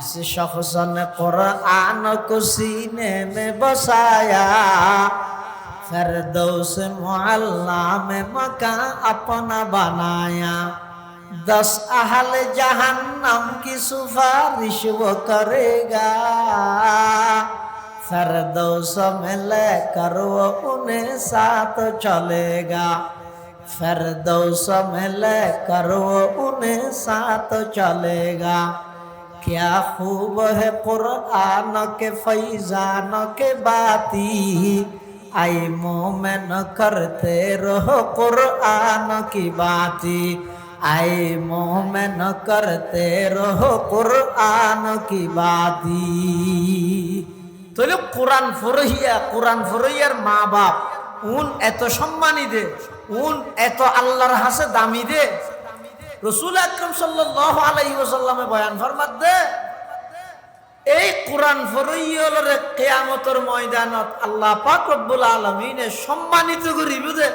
اس شخص نے قرآن کو سینے میں بسایا فردوس معلہ میں مکان اپنا بنایا دس اہل جہنم کی سفارش وہ کرے گا فردوس میں لے کر وہ انہیں ساتھ چلے گا فردوس میں لے کر وہ انہیں ساتھ چلے گا کیا خوب ہے قرآن کے فیضان کے باتی آئی مومن کرتے رہو قرآن کی باتی آئی مومن کرتے رہو قرآن کی باتی تو কোরআন ফরহিয়া কোরআন ফরহিয়ার মা বাপ উন এত সম্মানী দে উন এত আল্লাহর হাসে দামি দে রসুল আকরম সাল্লাহ আলাইহি ওসাল্লামে বয়ান ফরমাত দে এই কোরআন ফরইয়লরে কেয়ামতের ময়দানত আল্লাহ পাক রব্বুল আলমিনে সম্মানিত করিব দে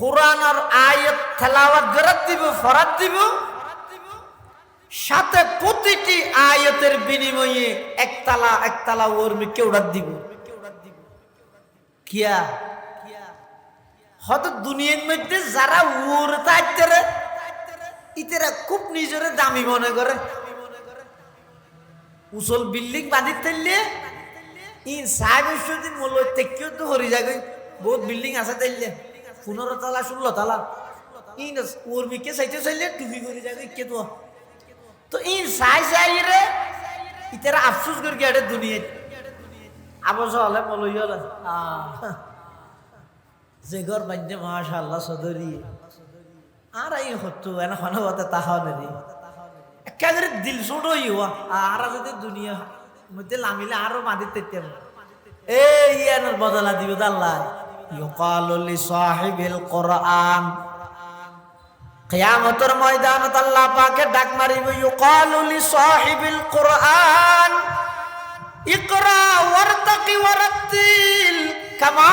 কোরআনের আয়াত তেলাওয়াত গরাত দিব, ফরাত দিব। সাথে প্রতিটি আয়াতের বিনিময়ে একতলা একতলা ওর্মি কেউড়াত দিব। কিয়া? হয়তো দুনিয়ার মধ্যে যারা উর তাইতেরে ইতেরা খুব নিজের দামি মনে করে উসল বিল্ডিং বাঁধি থাকলে ইন সাহেব যদি মূল্য তেকেও তো হরি যাবে। বহুত বিল্ডিং আছে তাইলে। পনেরো তলা, ষোলো তলা। ইন উর্মিকে চাইতে চাইলে টুপি করে যাবে, কে তো? তো ইন সাই সাই রে ইতারা আফসোস করে গেছে দুনিয়ায় আবস হলে মলই হলে। যে ঘর বান্ধে মাশাল্লাহ সদরি আর এই হতো এনে হনে হতে তাহা নেই একেবারে দিল ছোট হইয়া আর যদি দুনিয়া মধ্যে লামিলে আরও মাদি তেতে এই বদলা দিব আল্লাহ ইউকালু লি সাহিবিল কোরআন কিয়ামতের ময়দানত আল্লাহ পাকে ডাক মারিব ইউকালু লি সাহিবিল কোরআন ইকরা ওয়ারতাকি ওয়ারাত্তিল কামা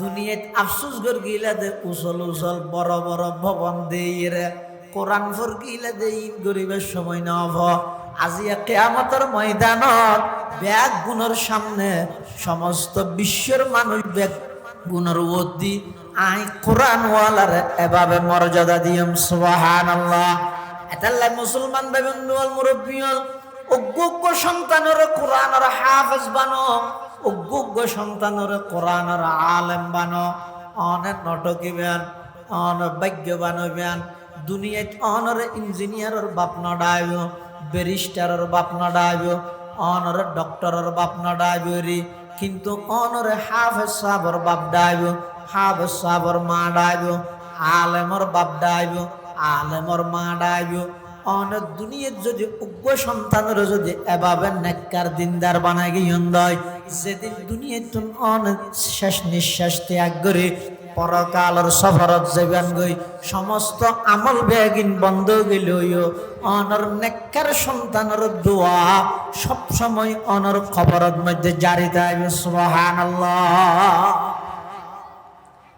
দুনিয়াত আফসোস কর গিলা দে, উসল উসল বড় বড় ভবন দেই রে কোরআন ফর গিলা দে গরিবের সময় না হব আজি কেয়ামতের ময়দানত ব্যাগ গুণর সামনে সমস্ত বিশ্বের মানুষ ব্যাগ গুণর ওদি আই কোরআন ওয়ালার এভাবে মর্যাদা দিয়ম, সুবহানাল্লাহ। এতাল্লাই মুসলমান বেবন্ধুয়াল মুরব্বিয়াল অজ্ঞ সন্তানের কোরআনের হাফেজ বানো। অজ্ঞ সন্তানের কোরআনের আলেম বানো, অনেক নটকি বেন অন ভাগ্যবান বেন দুনিয়াত অনর ইঞ্জিনিয়ারের বাপ নডাইব, ব্যারিস্টারের বাপ নডাইব অনর ডক্টরের বাপ নডাইব রে। কিন্তু অনরে হাফেজ সাবর বাপ ডাইব, হাফেজ সাবর মা ডাইব, আলেমর বাপ ডাইব, আলেমর মা ডাইব। দুনিয়ার যদি উগ্র সন্তানের যদি এভাবে নেককার দিনদার দয় যেদিন দুনিয়ার শেষ নিঃশ্বাস ত্যাগ করে পরকালর সফরত যাবেন গই, সমস্ত আমল বেগিন বন্ধ গেল অনর নেককার সন্তানের দোয়া সব সময় অনর খবরত মধ্যে জারি থাকবে, সুবহানাল্লাহ।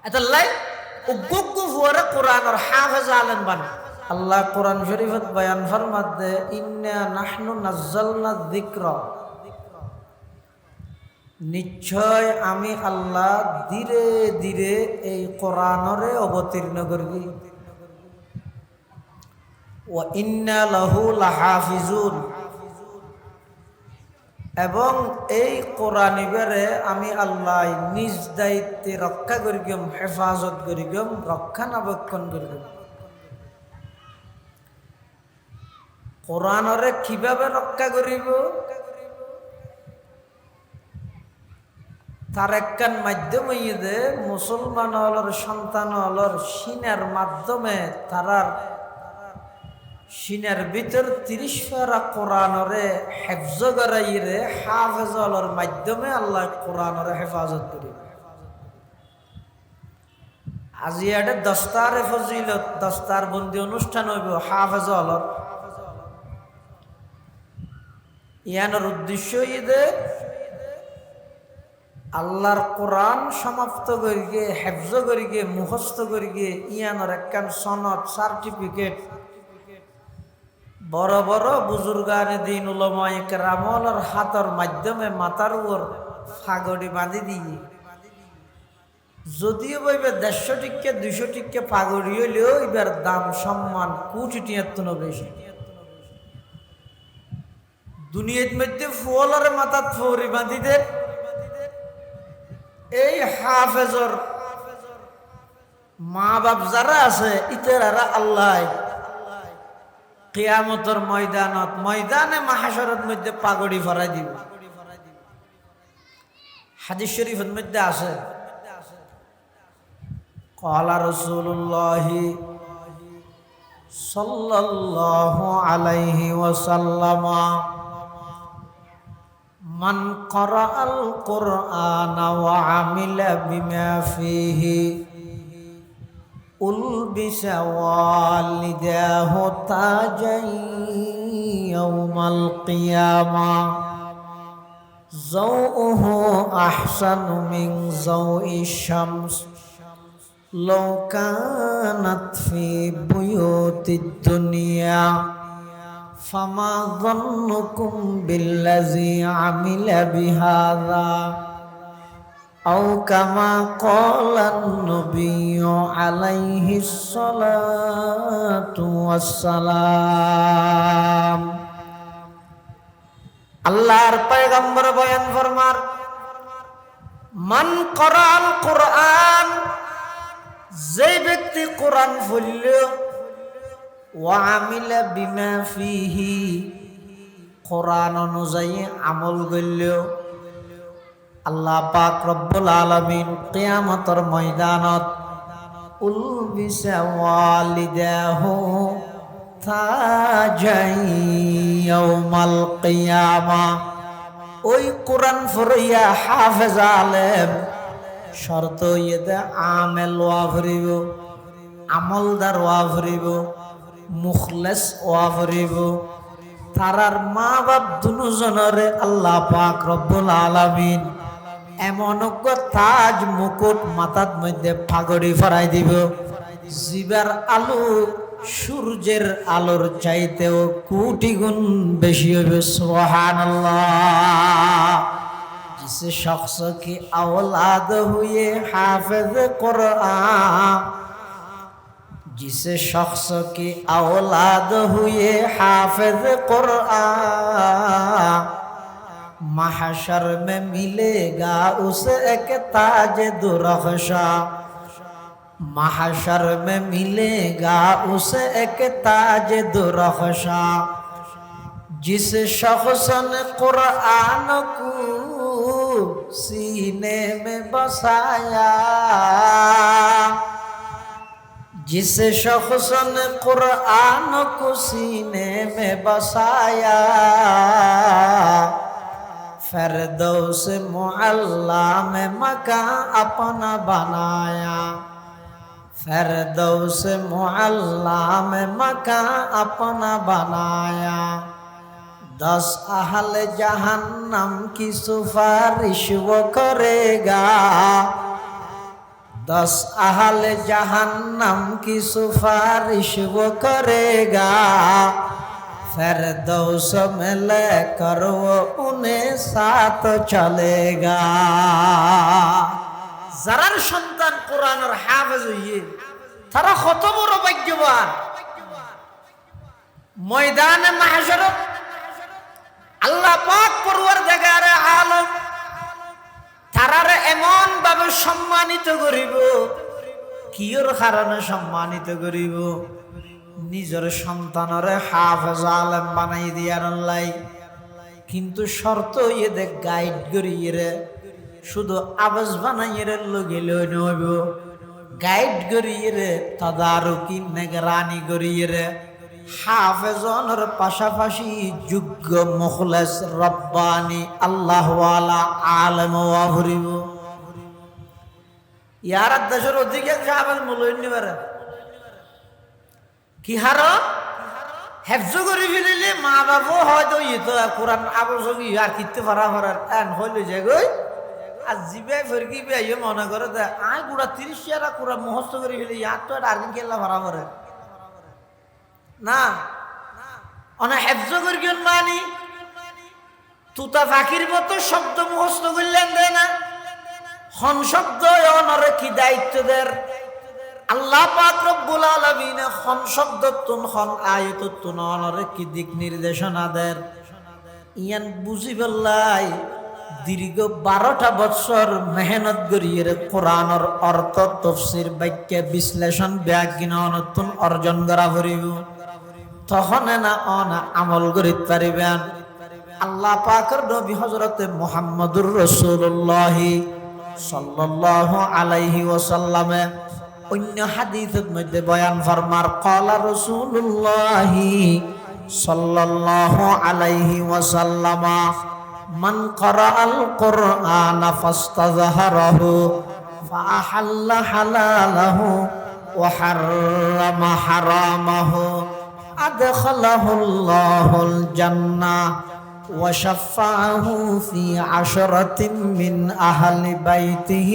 এটা লাই উগ্গ হুয়ারে কোরআনের হাফেজ আলেন বানা আল্লাহ কোরআন শরীফত বয়ান ফরমাত, ইন্না নিশ্চয় আমি আল্লাহ ধীরে ধীরে এই কোরআনরে অবতীর্ণ করবি। ও ইন্না লাহু লাহাফিজুন। এবং এই কোরআনিবেরে আমি আল্লাহ নিজ দায়িত্বে রক্ষা করিগম, হেফাজত করিগম, রক্ষণাবেক্ষণ করিগম। কোরআনরে কীভাবে রক্ষা করিব? তার একখান মাধ্যম ইয়ে মুসলমান হলর, সন্তান হলর, সিনের মাধ্যমে তারার সিনের ভিতর তিরিশ ফেরা কোরআনরে হেফজ গরাইরে হাফেজলের মাধ্যমে আল্লাহ কোরআনরে হেফাজত করি আজি এটা দস্তার ফজিলত দস্তার বন্দি অনুষ্ঠান হইব হাফেজলত ইয়ানোর উদ্দেশ্য ইদে আল্লাহর কোরআন সমাপ্ত করিগে হেফজ করিগে মুখস্থ করিগে ইয়ানোর একখান সনদ, সার্টিফিকেট। বড় বড় বুজুর্গানে দিন উলমাই রামলের হাতের মাধ্যমে মাথার উপর ফাগড়ি বাঁধি দিয়ে। যদিও বইবে দেড়শো টিকে দুইশো টিকে পাগড়ি হইলেও এবার দাম সম্মান কোটি টিয়াত্তর বেশি। দুনিয়ার মধ্যে ফুয়ালার মাথাত ফৌরি বাঁধি দে। এই হাফেজর মা বাপ যারা আছে ইতারা আল্লাহ কিয়ামতর ময়দানত, ময়দানে মাহাসরের মধ্যে পাগড়ি ফরাই দিব। হাদিস শরীফের মধ্যে আছে, কলা রসুল্লাহ সাল্লাল্লাহু আলাইহি ওয়াসাল্লাম من قرأ القرآن وعمل بما فيه ألبس والداه تاجا يوم القيامة. زوءه أحسن من زوء الشمس. لو كانت في بيوت الدنيا. فما ظنكم بالذي عمل بهذا أو كما قال النبي عليه الصلاة والسلام আল্লাহর পয়গম্বর বয়ান ফরমার মান করাল কোরআন যে ব্যক্তি কোরআন পড়ল ওয়ামিলা বিমা ফিহি, কোরআন অনুযায়ী আমল করল আল্লাহ পাক রব্বুল আলামিন কিয়ামতের ময়দানত উলবিসা ওয়ালিদাহু ওই কোরআন ফরিয়া হাফেজ আলেম শর্ত ইয়েতে আমেল ওয়া আমলদার ওয়া মুখলেস ওয়াফরিব তারার মা বাপ দুজনরে আল্লাহ পাক রব্বুল আলামিন এমন তাজ মুকুট মাথার মধ্যে পাগড়ি ফরাই দিব। জীবের আলো সূর্যের আলোর চাইতেও কোটি গুণ বেশি হবে সোহান জিসে শখস কি আওলাদ হুয়ে হাফেজ কোরআন? جس شخص کی اولاد ہوئے حافظ قرآن محشر میں ملے گا اسے ایک تاج درخشا محشر میں ملے گا اسے ایک تاج درخشا جس شخص نے قرآن کو سینے میں بسایا जिस शख्स ने कुरान को सीने में बसाया फरदौस मुअल्ला में मकान अपना बनाया फरदौस मुअल्ला में मकान अपना बनाया दस अहल जहन्नम की सिफारिश वो करेगा দশ আহাল জাহান্নাম কি সুফারিশ করে গা ফের দোষ মেলে করো উনে সাথ চলে গা যারার সন্তান কোরআনের হাফেজ হইয়ে, তারা কত বড় ভাগ্যবান। ময়দানে মাহাজরত আল্লাহ পাক পড়ুয়ার দেগারে আলম তারারে এমন ভাবে সম্মানিত করিব। কিয়র কারণে সম্মানিত করিব? নিজের সন্তানরে হাফেজ আলম বানাই দিয়ার লাই কিন্তু শর্ত দেখ গাইড করিয়ে শুধু আবাস বানাইয়ে রে, লগে লই নইব। গাইড করিয়ে তদারকি, নেগরানি করিয়ে হাফেজনের পাশাপাশি যোগ্য মুখলেস রব্বানি আল্লাহওয়ালা আলম হরিব ইয়ার দেশের অধিকাংশ হাফেজ মূল্য নিবারে কি হার? হেফজ করে ফেলিলে মা বাবু হয়তো ইতো কোরআন আবশ্যক আর কিনতে পারা পারার এন হইলে যে গই। আর জিবে ফেরকি বে মনে করে দে আয় গুড়া তিরিশ টাকা কোরআন মুখস্থ করে ফেলি, ইয়ার তো আর খেলা ভরা পারে না। অনেক হেফজ করে মানি। তুতা ফাঁকির মতো শব্দ মুখস্থ করলেন দে না। হন শব্দ অনরে কি দায়িত্ব আল্লাহ পাক রব্বুল আলামিন হন শব্দ তুন, হন আয়ত তুন অনরে কি দিক নির্দেশনা দের। ইয়ান বুঝি পেলাই দীর্ঘ বারোটা বছর মেহনত করিয়ে কোরআনর অর্থ, তফসির, বাক্য, বিশ্লেষণ ব্যাজ্ঞান নতুন অর্জন করা করিব। তখন না অনা আমল করিত পারিবেন। আল্লাহ পাকের নবী হজরতে মুহাম্মদুর রসুল্লাহ সাল্লাল্লাহু আলাইহি ওয়াসাল্লামে অন্য হাদিসের মধ্যে বয়ান ফরমার, কলা রসুল্লাহ সাল্লাল্লাহু আলাইহি ওয়াসাল্লামা, মান করাআল কুরআন ফাস্তাযহারাহু ফাআহাল্লা হালালাহু ওয়া হাররামা হারামাহু। أدخله الله الجنة وشفعه في عشرة من أهل بيته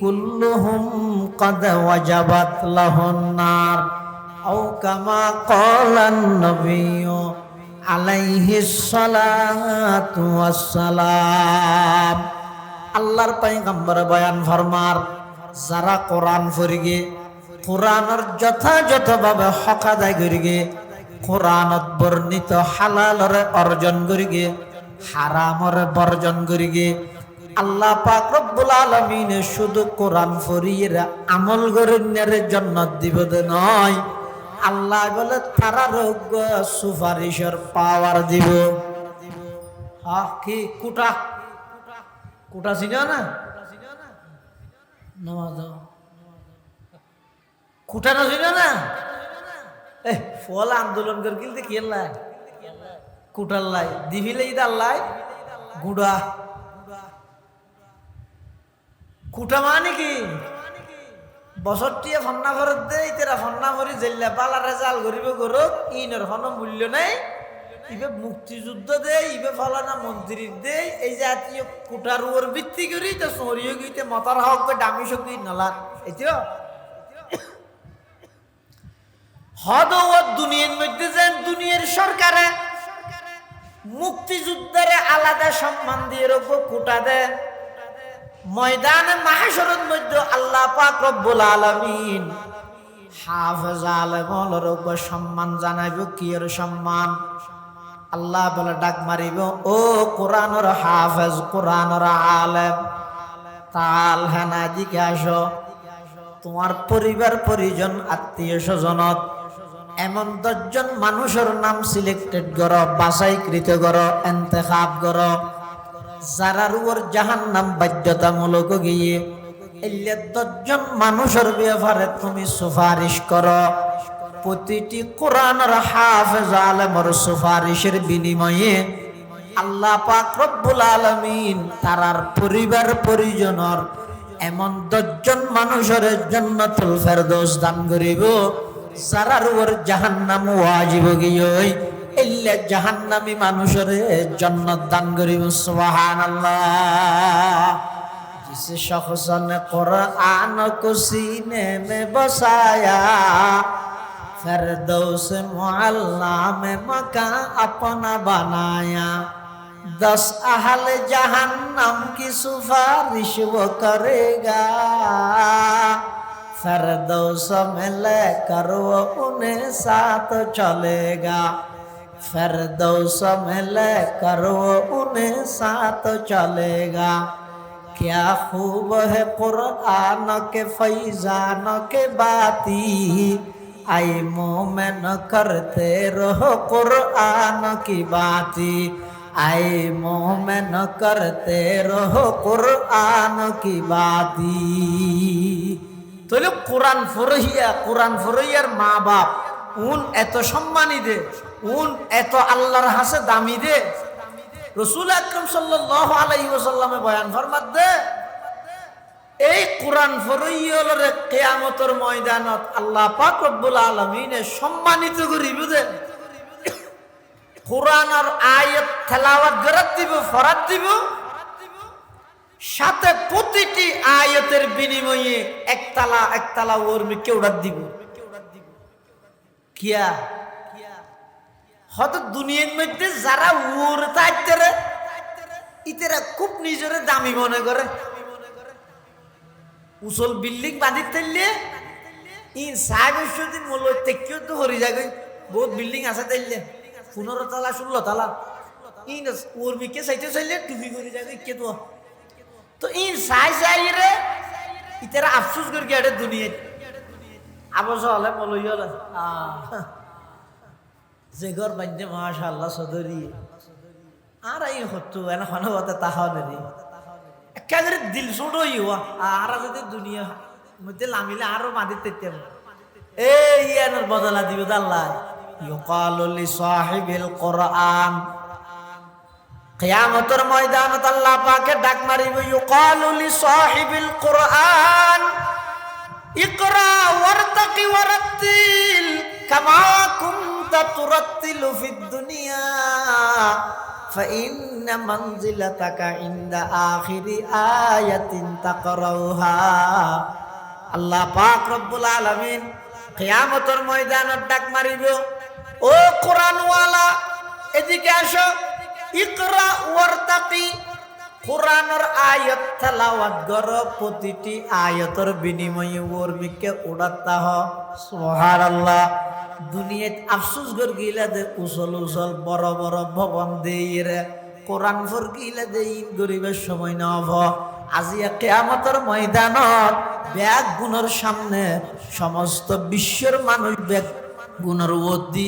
كلهم قد وجبت له النار أو كما قال النبي عليه الصلاة والسلام আল্লাহর পাইগম্বর বয়ান ফরমার যারা কোরআন ফরিগে কোরআনের যথাযথভাবে হক আদায় করিগে, কোরআনত বর্ণিত হালালরে অর্জন করিগে, হারামরে বর্জন করিগে। আল্লাহ পাক রব্বুল আলামিন শুধু কোরআন ফরিয়েরা আমল করিনের জন্য দিব নয়, আল্লাহ বলে তারা রোগ সুপারিশের পাওয়ার দিব। কি কুটা? কুটা না? নামাজ কুটানো ছিল না? ফল আন্দোলন করে কিনতে কি লাই কুটার লাই গুড়া। কুটা মানে কি? বছরটিয়ে ফন্না ফরত দে, ইতেরা ফন্না ফরি জেল্লা পালা রেজাল করিব করুক ইনের কোনো মূল্য নাই। ইবে মুক্তিযুদ্ধ দে, ইবে ফলানা মন্ত্রীর দে, এই জাতীয় কুটার উপর ভিত্তি করি তো সরিয়ে গিয়ে মতার হক দামি শক্তি নলা। এইতো হদ ও দুনিয়ার মধ্যে যেন দুনিয়ার সরকারে মুক্তিযুদ্ধের আলাদা সম্মান দিয়ে রোগ কোটা দেয় ময়দানে মাহাসরের মধ্যে আল্লাহ পাক রব্বুল আলামিন হাফেজ আলেমল রোগ সম্মান জানাইব, কি সম্মান? আল্লাহ বলে ডাক মারিব, ও কোরআনর হাফেজ, কোরআনর আলেম, তাল হেনা দিকে আসো। তোমার পরিবার, পরিজন, আত্মীয় স্বজনত এমন দশজন মানুষের নাম সিলেক্টেড কর, বাছাইকৃত কর, এন্তেখাব কর। যারার উপর জাহান নাম বাধ্যতামূলক গিয়ে, এলে দশজন মানুষের ব্যাপারে তুমি সুপারিশ কর। প্রতিটি কোরআনের হাফেজ আলমর সুপারিশের বিনিময়ে আল্লাহ পাক রব্বুল আলমিন তারার পরিবার পরিজনের এমন দশজন মানুষের জন্নতুল ফেরদৌস দান করিব। যারার ওর জাহান্নাম ওয়াজিব গিয়ে এল্লে জাহান্নামি মানুষের জান্নাত দান করিব, সুবহানাল্লাহ। জিসে সহসন কোরআন কো সিনে মে বসায়া, ফেরদৌস মুআল্লা মে মকা আপনা বানায়া। দশ আহল জাহান্নাম কি সুপারিশ করেগা? فردوس ملے کرو انہیں ساتھ چلے گا فردوس ملے کرو انہیں ساتھ چلے گا کیا خوب ہے قرآن کے فیضان کے باتی آئی مومن کرتے رہو قرآن کی باتی آئی مومن کرتے رہو قرآن کی باتی তাহলে কোরআন ফরহিয়া, কোরআন ফরহিয়ার মা বাপ উন এত সম্মানী দে, উন এত আল্লাহর হাসে দামি দে। রসুল আকরম সাল্লাহ আলাইহি ওসাল্লামে বয়ান ফরমাত দে এই কোরআন ফরইয়লরে কেয়ামতের ময়দানত, আল্লাহ পাক রব্বুল আলামিনে সম্মানিত করিব দে। কোরআনের আয়াত, তেলাওয়াত গরাত দিব, ফরাত দিব সাথে প্রতিটি আয়াতের বিনিময়ে একতলা একতলা ওর মিকে উড়াত দিব। কিয়া? হয়তো দুনিয়ার মধ্যে যারা উড় তাইতেরে, ইতেরা খুব নিজেরে দামি মনে করে। উসল বিল্ডিং বাঁধি থাকলে ই সাহেব যদি মূল তেকিও তো হরি যাবে। বহুত বিল্ডিং আছে তাইলে, পনেরো তালা, ষোলো তালা। ই ওর মিকে চাইতে চাইলে টুপি করে যাবে, কে তো? তো ই চাই চাই রে, ইতারা আফসোস করে গিয়ে দুনিয়ায় আবস হলে মলই হলে যে ঘর বান্ধে মাশাল্লাহ সদরি। আর এই হতো এনে হতে তাহাও নেই। একেবারে দিল ছোটো ইয়া আর যদি দুনিয়া মধ্যে লামিলে আরও মাদি তেতে এই ইয়ানোর বদলা দিব আল্লাহ ইউকালু লি সাহিবিল কোরআন কিয়ামতের ময়দানত আল্লাহ পাকে ডাক মারিব ইউকালু লি সাহিবিল কোরআন ইকরা ওয়ারতাকি ওয়ারাত্তিল কামা কুনতা তুরাত্তিলু ফিদ দুনিয়া فإن منزلتك عند آخر آية تقرأها আল্লাহ পাক রব্বুল আলামিন কিয়ামতের ময়দানত ডাক মারিব ও কোরআনওয়ালা এদিকে আসো ইকরা ওয়ারতাকি, কোরআনের আয়াত, তেলাওয়াত কর, প্রতিটি আয়াতের বিনিময়ে ওর মিকে উড়াতা হ। সুবহানাল্লাহ। দুনিয়াত আফসোস কর গিলা দে, উসল উসল বড় বড় ভবন দেই রে। কোরআন ফর গিলা দেই গরিবের সময় না হব আজি কেয়ামতের ময়দানত, ব্যাগ গুণর সামনে সমস্ত বিশ্বের মানুষ ব্যাগ গুণর ওদি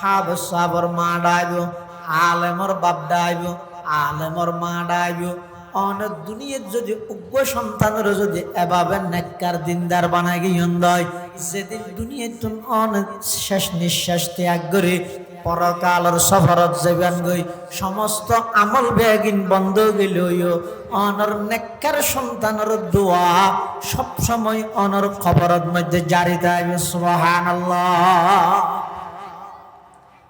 হাফেজ সাহর মা ডাইব, আলেমর বাপ ডাইব, আলেমর মা ডাইব। অনেক দুনিয়ার যদি উগ্র সন্তানের যদি এভাবে নেককার দিনদার বানাই দয় যেদিন দুনিয়ার তুন অনেক শেষ নিঃশ্বাস ত্যাগ করে, পরকালের সফরত যাবেন গই, সমস্ত আমল বেগিন বন্ধ গেল অনর নেককার সন্তানের দোয়া সব সময় অনর খবরের মধ্যে জারি দেয় সুবহানাল্লাহ।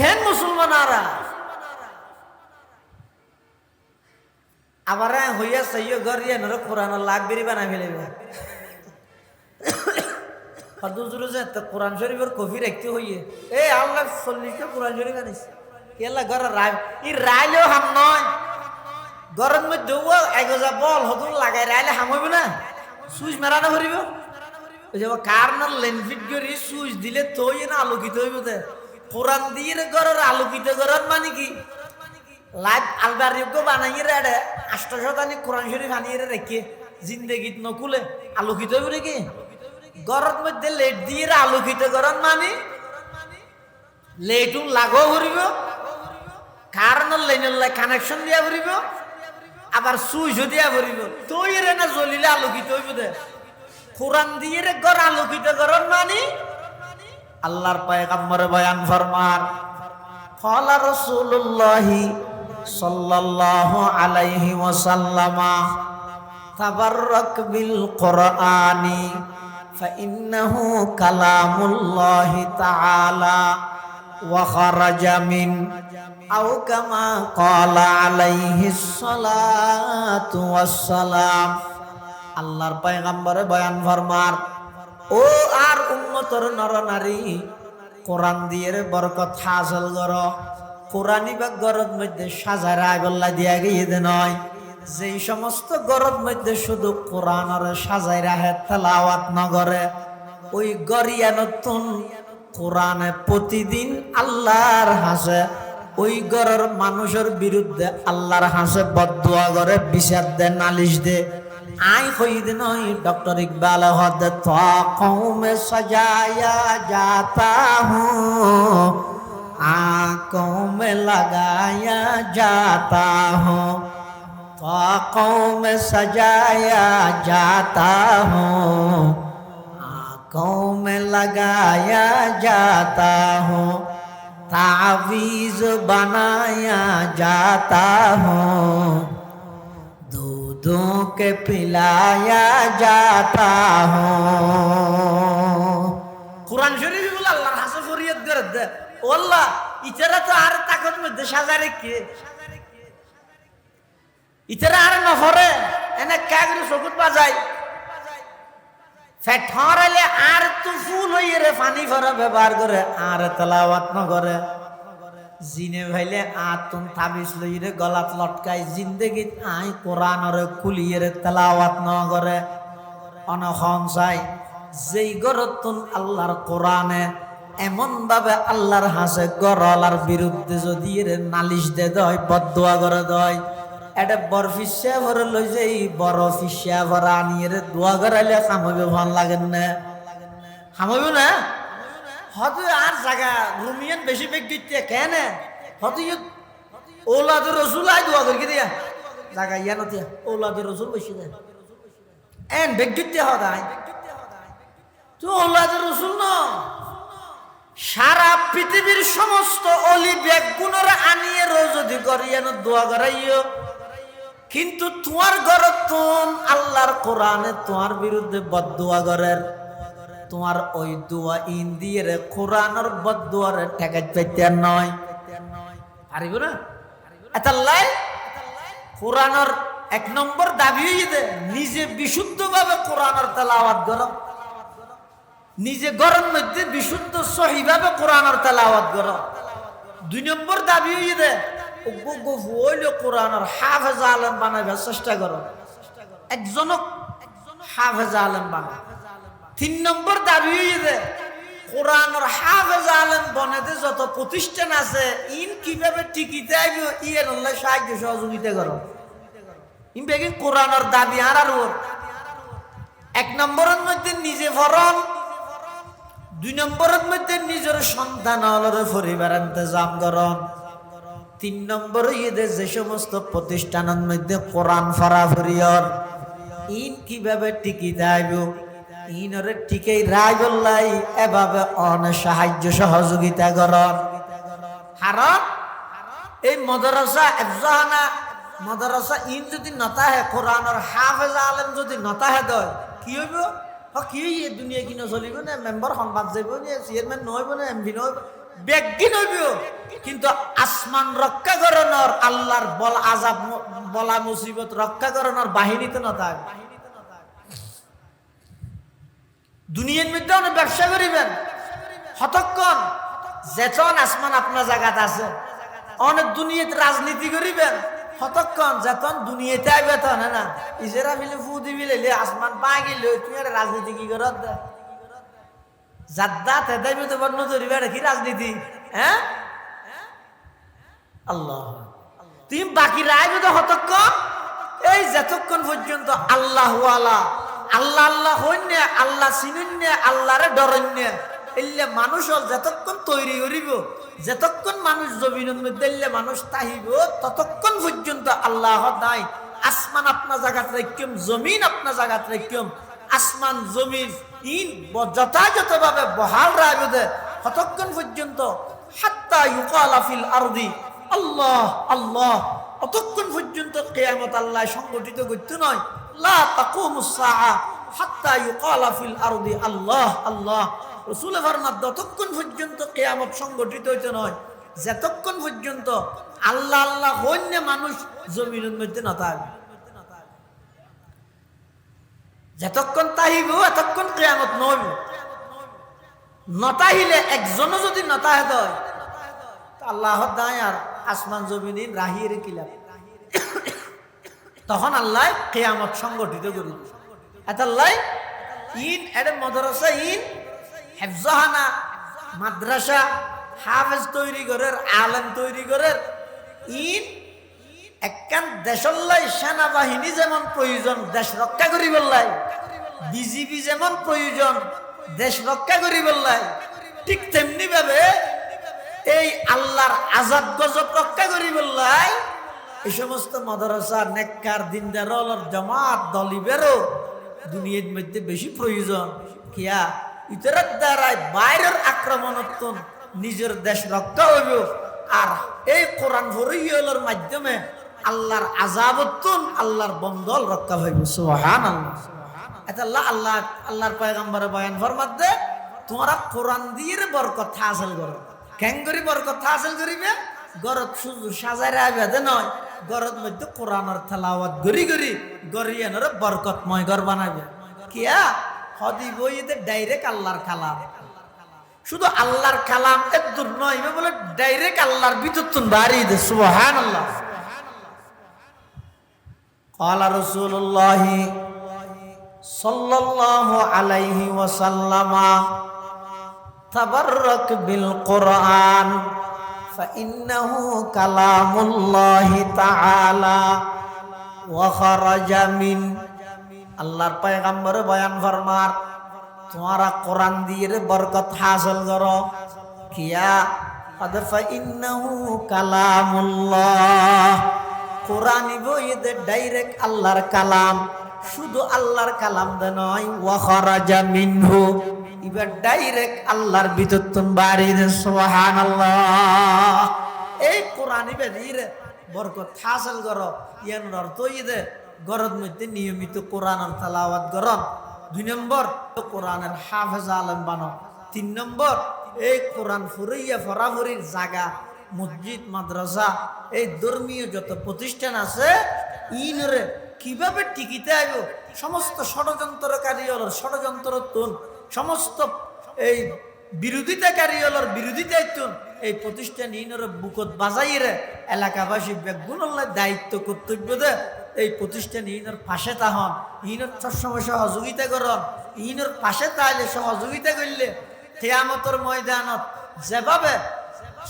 কেন মুসলমান আরা আবার হইয়া সাইয় ঘর ইয়ে নর কোরআন লাখ বেরি ফেলেবে হদুজুরু যে কোরআন শরীফের কফি রাখতে হইয়ে এই আল্লাহ চল্লিশটা কোরআন শরীফ আনিস কেলা ঘর রায়? ই রাইলেও হাম নয়। গরম মধ্যে এগোজা বল হদুল লাগাই রাইলে হাম না? সুইচ মেরানো ভরিব ওই যে কারনার লেনফিট করি সুইচ দিলে তৈ না আলোকিত হইব তে। কোরআন দিয়ে ঘরের আলোকিত ঘরের মানে কি? লাইভ আলবার যোগ্য বানাইয়ে রে আষ্ট শতানি কোরআন শরীফ আনিয়ে রেখে জিন্দগিত নকুলে আলোকিত হইব নাকি গরত মধ্যে লেট দিয়ে আলোকিত গরত মানে? লেটু লাগো ভরিব কারণ লাইনের কানেকশন দিয়া ভরিব আবার সুইচও দিয়া ভরিব তৈ রে না জ্বলিলে আলোকিত হইব দে। কোরআন দিয়ে রে গর আলোকিত গরত মানে? Allah Paham Merbayan Farman Kala Rasulullah Sallallahu Alaihi Wasallam Tabarrak Bil Qur'ani Fa innahu Kalamullah Ta'ala Wa kharaja min alaihi Salatu wassalam Allah Paham Merbayan Farman আর উম্মতর নরনারী কোরআন দিয়ে বরকত হাসল কর। কোরআনই বা গরদ মধ্যে সাজার আগল্লা দিয়া গিয়ে নয়। যেই সমস্ত গরদ মধ্যে শুধু কোরআনের সাজাই রাহে তেলাওয়াত নগরে, ওই গরিয়া নতুন কোরআনে প্রতিদিন আল্লাহর হাসে, ওই ঘরের মানুষের বিরুদ্ধে আল্লাহর হাসে বদুয়া করে, বিচার দে নালিশ দে آئی کوئی دنوں ڈاکٹر اقبال حد تو میں سجایا جاتا ہوں آنکھوں میں لگایا جاتا ہوں تواقوں میں سجایا جاتا ہوں آنکھوں میں لگایا جاتا ہوں تعویز بنایا جاتا ہوں दूधों के पिलाया जाता हूँ কোরআন শরীফ বলে আল্লাহর হাসে ফরিয়াদ করে দে ও আল্লাহ ইতারা তো আর তাকত মধ্যে সাজা রেখে ইতারা আর নফরে এনে কাগরি চকুত বাজাই ফেট হরাইলে আর তো ফুল হইয়ে রে পানি ভরা ব্যবহার করে আর তেলাওয়াত নগরে জিনে ভাইলে আতুন তাবিজ লই রে গলাত লটকাই জিন্দেগিত আই কোরআনরে খুলিয়ে রে তেলাওয়াত নগরে। অনখন চাই, যেই গরতুন আল্লাহর কোরআনে এমন ভাবে আল্লাহর হাসে গরলার বিরুদ্ধে যদি এর নালিশ দে দয়, বদুয়া করে দয়। এটা বর ফিসা ভরে লই যাই বড় ফিসা ভরা আনিয়ে রে দোয়া করাইলে খামাবে ভালো লাগেন না। খামাবে না? হয়তো আর জায়গা রুমিয়ান বেশি বেগ দিতে কেন? হয়তো ওলাদের রসুল আই দোয়া করি দিয়া? জায়গা ইয়া নতিয়া ওলাদের রসুল বেশি দেয় এন বেগ দিতে হয় তো ওলাদের রসুল ন। সারা পৃথিবীর সমস্ত অলি ব্যাগ গুণরা আনিয়ে রো যদি করিয়ান দোয়া করাইও। কিন্তু তোমার ঘর তুম আল্লাহর কোরআনে তোমার বিরুদ্ধে বদুয়া করের। তোমার ওই দোয়া ইন দিয়ে রে কোরআনের বদুয়ারে ঠেকাই পাইতে নয়। পারিব না? এতাল্লাই কোরআনের এক নম্বর দাবি দে নিজে বিশুদ্ধভাবে কোরআনের তেলাওয়াত করো। নিজে গরম মধ্যে বিশুদ্ধ সহিভাবে কোরআনের তেলাওয়াত করো। দুই নম্বর দাবি হয়ে দে হইলে কোরআনের হাফেজ আলম বানাইবার চেষ্টা করো। একজনক হাফেজ আলম বানা তিন নম্বর দাবি দে কোরআনের হাফেজ আলম বনেতে যত প্রতিষ্ঠান আছে, ইন কীভাবে টিকিতে আইব ইয়ের সাহায্য সহযোগিতা করো। ইন বেগিন কোরআনের দাবি আর আর এক নম্বরের মধ্যে নিজে ফরন দুই নম্বরের মধ্যে নিজের সন্তান অলরে পরিবার ইন্তজাম করন তিন নম্বর ইয়ে যে সমস্ত প্রতিষ্ঠানের মধ্যে কোরআন ফরাফরিয়র ইন কীভাবে টিকি দেব ইনরে টিকেই রায়গল্লাই এভাবে অনেক সাহায্য সহযোগিতা করন কারণ এই মদরসা এফজাহানা, মদরসা ইন যদি নতাহে কোরআনের হাফেজ আলেম যদি নতাহে দয়, কি হইব? কি এই দুনিয়া কিনো চলিব না? মেম্বার সংবাদ যাব নে? চেয়ারম্যান নহব না? এমপি নহব ব্যক্তি নহব কিন্তু আসমান রক্ষা করণর আল্লাহর বল আজাব বলা মুসিবত রক্ষা করণর বাহিনীতে নতায় দুনিয়ার মধ্যে অনেক ব্যবসা করিবেন। হতক্ষণ যেতন আসমান আপনার জায়গাত আছে, অনেক দুনিয়াতে রাজনীতি করিবেন। কতক্ষণ যতন দুনিয়াতে আইবে তো না? ইজেরা মিলে ফু দিবি লে আসমান পা গেল তুই আর রাজনীতি কি করত? জাদ্দা তেদাইবে তো বর্ণ ধরিবে কি রাজনীতি? হ্যাঁ? আল্লাহ। তুই বাকি রাইবে তো কতক্ষণ এই যতক্ষণ পর্যন্ত আল্লাহ আল্লাহ আল্লাহ আল্লাহ হইন, আল্লাহ চিনুন আল্লাহরে ডরন্য এলে মানুষ যতক্ষণ তৈরি করিব, যতক্ষণ মানুষ জমিনের মধ্যে এলে মানুষ তাহিব, ততক্ষণ পর্যন্ত আল্লাহ নাই। আসমান আপনার জায়গাত রাখিম জমিন আপনার জায়গাত রাখিম আসমান, জমিন, ইন যথাযথ ভাবে বহাল রাখবে ততক্ষণ পর্যন্ত হাত্তা ইউকাল আফিল আরদি। আল্লাহ আল্লাহ। অতক্ষণ পর্যন্ত কেয়ামত আল্লাহ সংগঠিত করতে নয়। লা যতক্ষণ পর্যন্ত সংগঠিত হইতে নয়, যতক্ষণ পর্যন্ত আল্লাহ আল্লাহ মানুষ জমিনের মধ্যে না থাকবে। যতক্ষণ তাহিব, এতক্ষণ কেয়ামত নইব নতাহিলে একজনও যদি নতাহেদ হয় তা আল্লাহ দায় আর আসমান জমিন রাহির কিলাম। তখন আল্লাহ কেয়ামত সংগঠিত করি এতাল্লাই ইন এটা মদরসা, ইন হেফজাহানা, মাদ্রাসা, হাফেজ তৈরি করের, আলেম তৈরি করের, ইন একখান দেশল্লাই সেনাবাহিনী যেমন প্রয়োজন, দেশ রক্ষা করি বললাই বিজিবি যেমন প্রয়োজন, দেশ রক্ষা করি বললাই ঠিক তেমনি ভাবে এই আল্লাহর আজাদ গজব রক্ষা করি বললাই এই সমস্ত মাদ্রাসা, নেককার দিনদারর জামাত, দলিবেরও দুনিয়ার মধ্যে বেশি প্রয়োজন। কিয়া? ইতরের দ্বারাই বাইরের আক্রমণত্বন নিজের দেশ রক্ষা হইব। আর এই কোরআন ফরিয়লের মাধ্যমে আল্লাহর আজাবত্তন, আল্লাহর বন্দল রক্ষা হইব। সুবহান আল্লাহ আল্লাহ আল্লাহ, আল্লাহর পয়গম্বরে বয়ান ফরমাত, তোমরা কোরআন দিয়ে বরকত হাসিল করো। কেন করি বরকত হাসিল করিবে? গরত সুজু সাজাই রাখবে দে নয় গরত মধ্যে কোরআনের তেলাওয়াত গরি গরি গরিয়ানের বরকতময় ঘর বানাবে কিয়া হদি বইতে ডাইরেক্ট আল্লাহর কালাম শুধু আল্লাহর কালাম এত দূর নয় এবার বলে ডাইরেক্ট আল্লাহর ভিতর তুন বাড়িয়ে দে সুবহান আল্লাহ قال رسول الله صلى الله عليه وسلم تبرك بالقرآن فإنه كلام الله تعالى وخرج من আল্লাহর পয়গম্বর বয়ান ফরমার তোমারা কোরআন দিয়ে বরকত হাসিল করো কিয়া قد فإنه كلام الله কোরআনই বইতে ডাইরেক্ট আল্লাহর কালাম শুধু আল্লাহর কালাম দে নয় ওয়াখরাজা মিনহু এবার ডাইরেক্ট আল্লাহর ভিতর তুম বাড়ি দে, সুবহানাল্লাহ। এই কোরআনই বেদির বরকত হাসিল করো, ইয়ান দে। গরদ মধ্যে নিয়মিত কোরআনের তালাওয়াত গরম দুই নম্বর, কোরআনের হাফেজ আলম বানো। তিন নম্বর, এই কোরআন ফুরাইয়া ফরাফরির জায়গা, মসজিদ, মাদ্রাসা, এই ধর্মীয় যত প্রতিষ্ঠান আছে, ইনরে কীভাবে টিকিতে আইব? সমস্ত ষড়যন্ত্রকারী ষড়যন্ত্র তুন সমস্ত এই বিরোধিতাকারী বিরোধিতায় তুন এই প্রতিষ্ঠান ইনরে বুকত বাজাইরে এলাকাবাসী বেগুনল্লাহ দায়িত্ব কর্তব্য দে। এই প্রতিষ্ঠান ইনর পাশে তাহন ইনর সবসময় সহযোগিতা করন, ইনর পাশে তাহলে সহযোগিতা করলে কেয়ামতর ময়দানত যেভাবে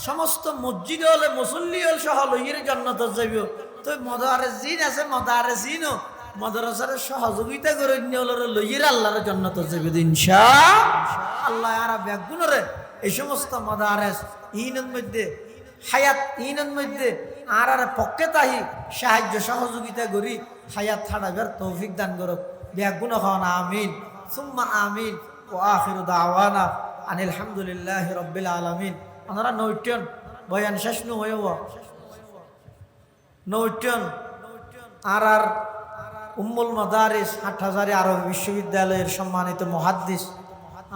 সমস্ত মসজিদ হলে মুসল্লি হল সহ লইয়ের জন্নত যাইব। তো মদারে জিন আছে, মদারে জিনও মদরসার সহযোগিতা করে লইয়ের আল্লাহর জন্নত যাইব ইনশা আল্লাহ। আর ব্যাগুনরে এই সমস্ত মদারেস ইনের মধ্যে, হায়াত ইনের মধ্যে, আর আর পক্ষে তাহি সাহায্য সহযোগিতা করি, হায়াত ছাড়াবার তৌফিক দান করো ব্যাগুন হন, আমিন। সুম্মা আমিন। ও আখির দাওয়ানা। আনিল হামদুলিল্লাহ রব্বিল আলমিন। ওনারা নৈটন বয়ান শেষ নু হয়ে নৈটন আর আর উম্মুল মাদারিস আট হাজারে আরব বিশ্ববিদ্যালয়ের সম্মানিত মহাদ্দিস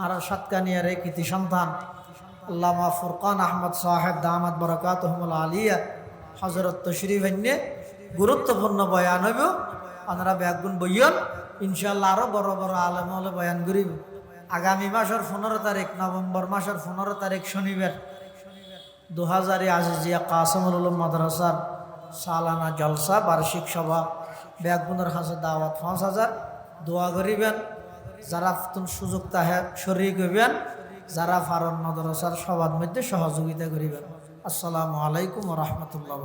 আর সাতকানিয়ার এই কৃতি সন্তান, আল্লামা ফুরকান আহমদ সাহেব দামাদ বরকাত আলিয়া হজরত তশরিফ এনে গুরুত্বপূর্ণ বয়ান হইব। আপনারা ব্যাগুন বইয়ন ইনশাল্লাহ আরও বড় বড় আলম হলে বয়ান করিব। আগামী মাসের পনেরো তারিখ, নভেম্বর মাসের পনেরো তারিখ শনিবার দু হাজারে আজিজিয়া কাসমুল মাদ্রাসার সালানা জলসা, বার্ষিক সভা। ব্যাগুনের হাসে দাওয়াত পাঁচ হাজার। দোয়া করিবেন, যারা সুযোগ তাহে শরিক হইবেন, যারা ফারন মাদ্রাসার সবার মধ্যে সহযোগিতা করিবেন। আসসালামু আলাইকুম রহমতুল্লাহ